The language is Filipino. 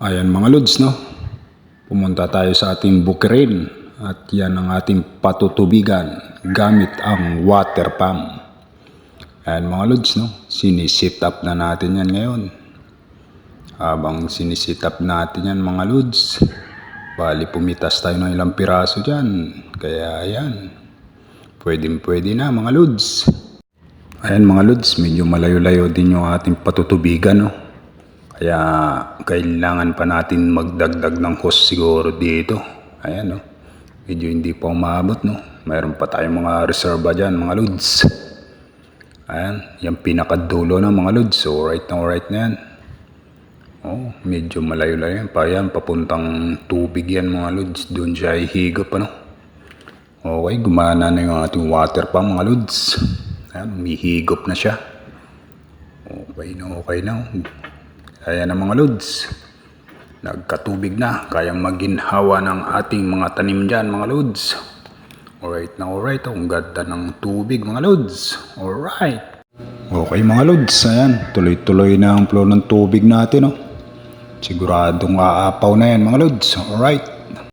Ayan mga lods, no? Pumunta tayo sa ating bukirin at yan ang ating patutubigan gamit ang water pump. Ayan mga lods, no? Sinisit up na natin yan ngayon. Habang sinisit up natin yan mga lods, bali pumitas tayo ng ilang piraso dyan. Kaya ayan, pwedeng pwede na mga lods. Ayan mga lods, medyo malayo-layo din yung ating patutubigan, no? Kaya kailangan pa natin magdagdag ng hose siguro dito. Ayan, no? Medyo hindi pa umabot, no? Mayroon pa tayong mga reserva dyan, mga lods. Ayan, yung pinakadulo ng mga lods. So, right na right na yan. Oh, medyo malayo-layo yan. Pa yan, papuntang tubig yan, mga lods. Doon siya ihigop, ano? Okay, gumana na yung ating water pump, mga lods. Ayan, umihigop na siya. Okay na, okay na. Ayan na mga lods. Nagkatubig na. Kayang maginhawa ng ating mga tanim dyan mga lods. Alright na alright. Ang ganda ng tubig mga lods. Alright. Okay mga lods. Ayan. Tuloy-tuloy na ang flow ng tubig natin. Oh. Siguradong aapaw na yan mga lods. Alright.